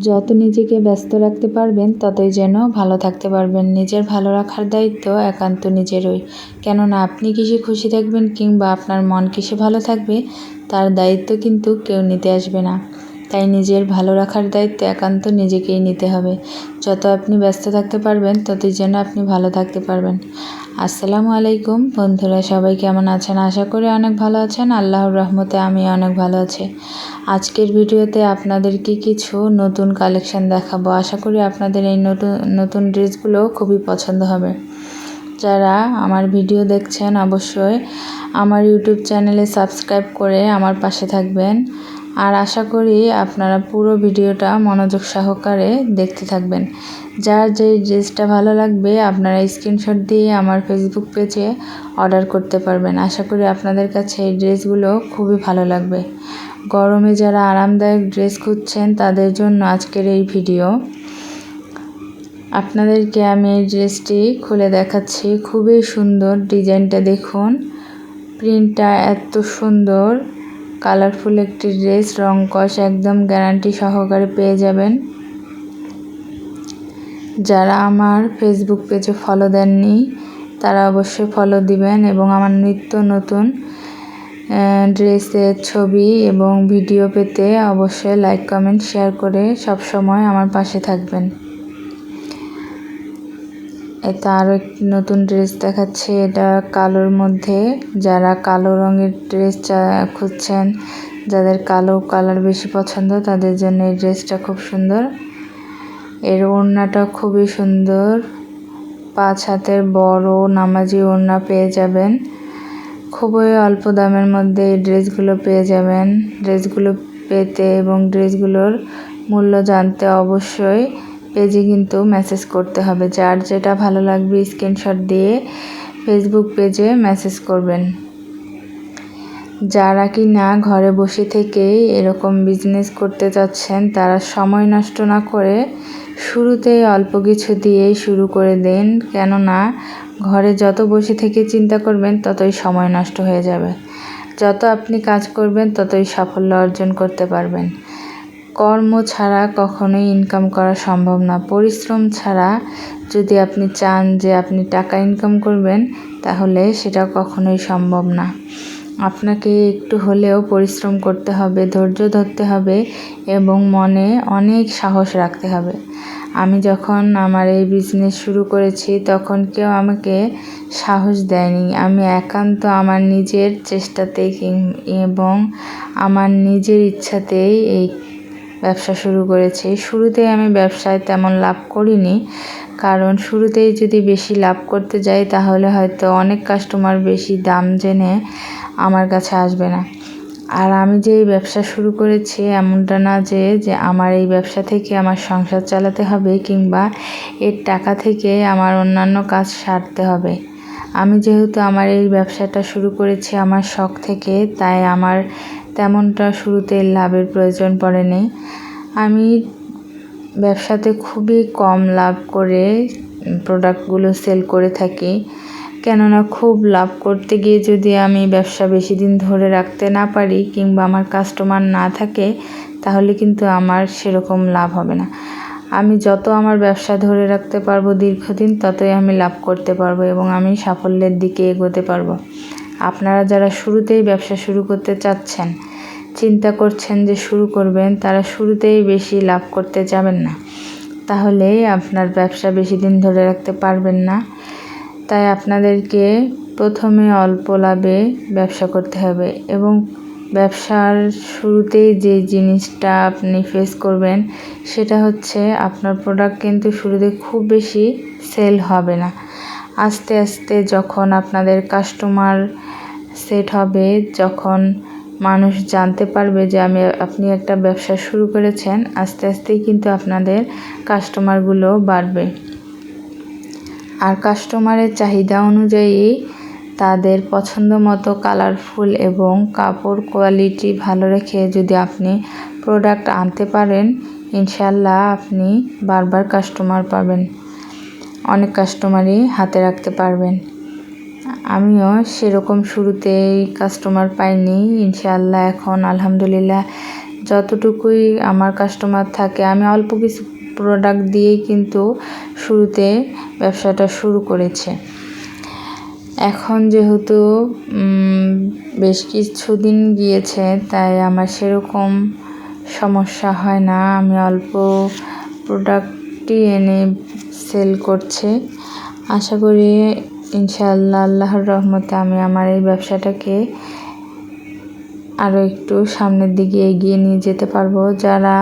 যত নিজেকে ব্যস্ত রাখতে পারবেন, ততই যেন ভালো থাকতে পারবেন। নিজের ভালো রাখার দায়িত্ব একান্ত নিজেরই। কেননা আপনি কিসে খুশি থাকবেন কিংবা আপনার মন কিসে ভালো থাকবে, তার দায়িত্ব কিন্তু কেউ নিতে আসবে না। তাই নিজের ভালো রাখার দায়িত্ব একান্ত নিজেকেই নিতে হবে। যত আপনি ব্যস্ত থাকতে পারবেন, ততই যেন আপনি ভালো থাকতে পারবেন। আসসালামু আলাইকুম। বন্ধুরা, সবাই কেমন আছেন? আশা করি অনেক ভালো আছেন। আল্লাহর রহমতে আমি অনেক ভালো আছি। আজকের ভিডিওতে আপনাদেরকে কিছু নতুন কালেকশন দেখাবো। আশা করি আপনাদের এই নতুন নতুন ড্রেসগুলো খুবই পছন্দ হবে। যারা আমার ভিডিও দেখছেন, অবশ্যই আমার ইউটিউব চ্যানেলে সাবস্ক্রাইব করে আমার পাশে থাকবেন। আর আশা করি আপনারা পুরো ভিডিওটা মনোযোগ সহকারে দেখতে থাকবেন। যার যে ড্রেসটা ভালো লাগবে, আপনারা স্ক্রিনশট দিয়ে আমার ফেসবুক পেজে অর্ডার করতে পারবেন। আশা করি আপনাদের কাছে এই ড্রেসগুলো খুবই ভালো লাগবে। গরমে যারা আরামদায়ক ড্রেস খুঁজছেন, তাদের জন্য আজকের এই ভিডিও। আপনাদেরকে আমি এই ড্রেসটি খুলে দেখাচ্ছি। খুবই সুন্দর ডিজাইনটা দেখুন। প্রিন্টটা এত সুন্দর। কালারফুল একটি ড্রেস, রং কষ একদম গ্যারান্টি সহকারে পেয়ে যাবেন। যারা আমার ফেসবুক পেজে ফলো দেননি, তারা অবশ্যই ফলো দিবেন এবং আমার নিত্য নতুন ড্রেসের ছবি এবং ভিডিও পেতে অবশ্যই লাইক কমেন্ট শেয়ার করে সব সময় আমার পাশে থাকবেন। এটা আরও একটি নতুন ড্রেস দেখাচ্ছে, এটা কালোর মধ্যে। যারা কালো রঙের ড্রেস খুঁজছেন, যাদের কালো কালার বেশি পছন্দ, তাদের জন্য এই ড্রেসটা খুব সুন্দর। এর ওড়নাটা খুবই সুন্দর। পাঁচ হাতের বড় নামাজি ওড়না পেয়ে যাবেন। খুবই অল্প দামের মধ্যে এই ড্রেসগুলো পেয়ে যাবেন। ড্রেসগুলো পেতে এবং ড্রেসগুলোর মূল্য জানতে অবশ্যই পেজে কিন্তু মেসেজ করতে হবে। যার যেটা ভালো লাগবে স্ক্রিনশট দিয়ে ফেসবুক পেজে মেসেজ করবেন। যারা কি না ঘরে বসে থেকেই এরকম বিজনেস করতে চাচ্ছেন, তারা সময় নষ্ট না করে শুরুতেই অল্প কিছু দিয়েই শুরু করে দিন। কেননা, ঘরে যত বসে থেকে চিন্তা করবেন, ততই সময় নষ্ট হয়ে যাবে। যত আপনি কাজ করবেন, ততই সাফল্য অর্জন করতে পারবেন। কর্ম ছাড়া কখনোই ইনকাম করা সম্ভব না। পরিশ্রম ছাড়া যদি আপনি চান যে আপনি টাকা ইনকাম করবেন, তাহলে সেটা কখনোই সম্ভব না। আপনাকে একটু হলেও পরিশ্রম করতে হবে, ধৈর্য ধরতে হবে এবং মনে অনেক সাহস রাখতে হবে। আমি যখন আমার এই বিজনেস শুরু করেছি, তখন কেউ আমাকে সাহস দেয়নি। আমি একান্ত আমার নিজের চেষ্টাতেই এবং আমার নিজের ইচ্ছাতেই এই ব্যবসা শুরু করেছি। শুরুতেই আমি ব্যবসায় তেমন লাভ করিনি। কারণ শুরুতেই যদি বেশি লাভ করতে যাই, তাহলে হয়তো অনেক কাস্টমার বেশি দাম জেনে আমার কাছে আসবে না। আর আমি যে এই ব্যবসা শুরু করেছি, এমনটা না যে যে আমার এই ব্যবসা থেকে আমার সংসার চালাতে হবে কিংবা এর টাকা থেকে আমার অন্যান্য কাজ সারতে হবে। আমি যেহেতু আমার এই ব্যবসাটা শুরু করেছি, আমার শখ থেকে, তাই আমার তেমনটা শুরুতে লাভের প্রয়োজন পড়েনি। আমি ব্যবসাতে খুবই কম লাভ করে প্রোডাক্টগুলো সেল করে থাকি। কেননা খুব লাভ করতে গিয়ে যদি আমি ব্যবসা বেশি দিন ধরে রাখতে না পারি কিংবা আমার কাস্টমার না থাকে, তাহলে কিন্তু আমার সেরকম লাভ হবে না। আমি যত আমার ব্যবসা ধরে রাখতে পারব দীর্ঘদিন, ততই আমি লাভ করতে পারব এবং আমি সাফল্যের দিকে এগোতে পারব। আপনারা যারা শুরুতেই ব্যবসা শুরু করতে চাচ্ছেন, চিন্তা করছেন যে শুরু করবেন, তারা শুরুতেই বেশি লাভ করতে যাবেন না। তাহলে আপনার ব্যবসা বেশি দিন ধরে রাখতে পারবেন না। তাই আপনাদেরকে প্রথমে অল্প লাভে ব্যবসা করতে হবে এবং ব্যবসার শুরুতেই যে জিনিসটা আপনি ফেস করবেন, সেটা হচ্ছে আপনার প্রোডাক্ট কিন্তু শুরুতে খুব বেশি সেল হবে না। আস্তে আস্তে যখন আপনাদের কাস্টমার সেট হবে, যখন মানুষ জানতে পারবে যে আমি, আপনি একটা ব্যবসা শুরু করেছেন, আস্তে আস্তেই কিন্তু আপনাদের কাস্টমারগুলো বাড়বে। আর কাস্টমারের চাহিদা অনুযায়ী তাদের পছন্দ মতো কালারফুল এবং কাপড় কোয়ালিটি ভালো রেখে যদি আপনি প্রোডাক্ট আনতে পারেন ইনশাল্লাহ আপনি বারবার কাস্টমার পাবেন। অনেক কাস্টমারই হাতে রাখতে পারবেন। আমিও সেরকম শুরুতেই কাস্টমার পাইনি। ইনশাআল্লাহ এখন আলহামদুলিল্লাহ যতটুকুই আমার কাস্টমার থাকে, আমি অল্প কিছু প্রোডাক্ট দিয়েই কিন্তু শুরুতে ব্যবসাটা শুরু করেছে। এখন যেহেতু বেশ কিছুদিন গিয়েছে, তাই আমার সেরকম সমস্যা হয় না। আমি অল্প প্রোডাক্টই এনে সেল করছে। আশা করি ইনশাআল্লাহ আল্লাহর রহমতে আমি আমার এই ব্যবসাটাকে আরও একটু সামনের দিকে এগিয়ে নিয়ে যেতে পারব। যারা